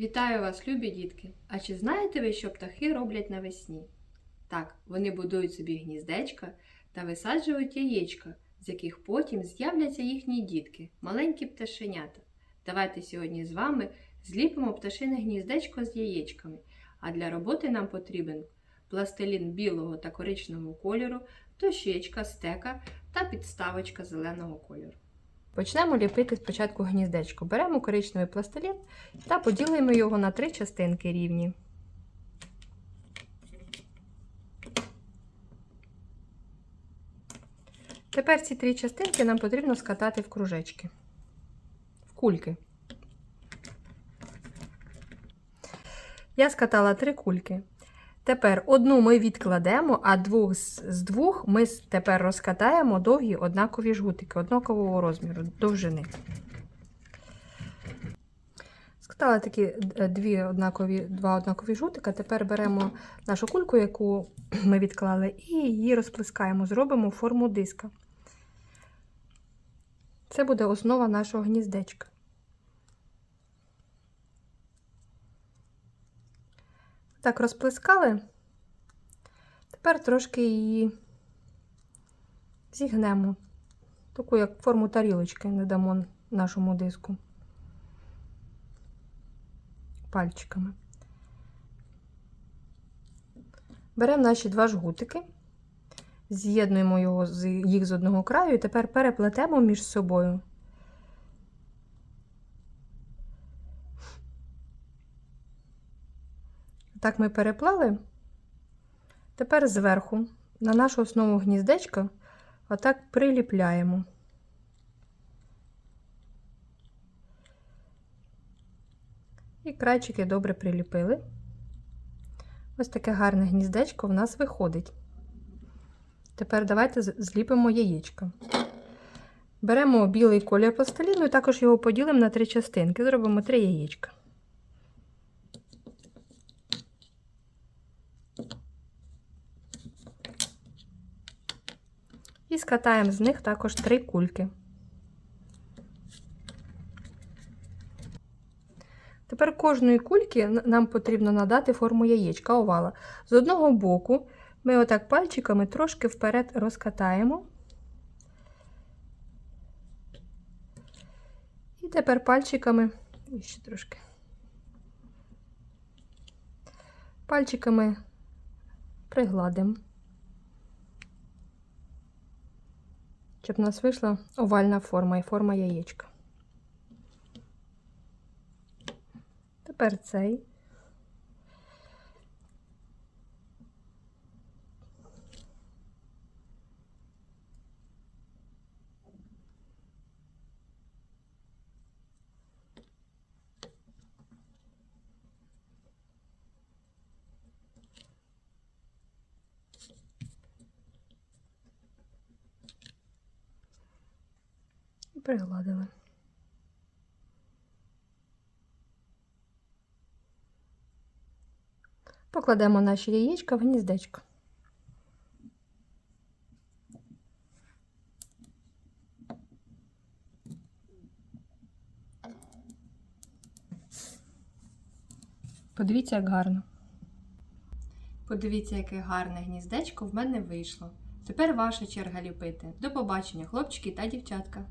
Вітаю вас, любі дітки! А чи знаєте ви, що птахи роблять навесні? Так, вони будують собі гніздечка та висаджують яєчка, з яких потім з'являться їхні дітки, маленькі пташенята. Давайте сьогодні з вами зліпимо пташине гніздечко з яєчками. А для роботи нам потрібен пластилін білого та коричневого кольору, дощечка, стека та підставочка зеленого кольору. Почнемо ліпити спочатку гніздечко. Беремо коричневий пластилін та поділимо його на три частинки рівні. Тепер ці три частинки нам потрібно скатати в кружечки, в кульки. Я скатала три кульки. Тепер одну ми відкладемо, а двох з двох ми тепер розкатаємо довгі однакові жгутики, однакового розміру, довжини. Скатала такі е, дві однакові, два однакові жгутика. Тепер беремо нашу кульку, яку ми відклали, і її розплескаємо, зробимо форму диска. Це буде основа нашого гніздечка. Так, розплескали. Тепер трошки її зігнемо, таку як форму тарілочки не дамо нашому диску пальчиками. Беремо наші два жгутики, з'єднуємо їх з одного краю і тепер переплетемо між собою. Так ми переплели. Тепер зверху на нашу основу гніздечка отак приліпляємо. І крайчики добре приліпили. Ось таке гарне гніздечко в нас виходить. Тепер давайте зліпимо яєчко. Беремо білий колір пластиліну і також його поділимо на три частинки. Зробимо три яєчка. І скатаємо з них також три кульки. Тепер кожної кульки нам потрібно надати форму яєчка овала. З одного боку ми отак пальчиками трошки вперед розкатаємо. І тепер пальчиками, ще трошки. Пальчиками пригладимо. Щоб у нас вийшла овальна форма і форма яєчка. Тепер цей. Пригладили. Покладемо наші яєчка в гніздечко. Подивіться, як гарно. Подивіться, яке гарне гніздечко в мене вийшло. Тепер ваша черга ліпити. До побачення, хлопчики та дівчатка.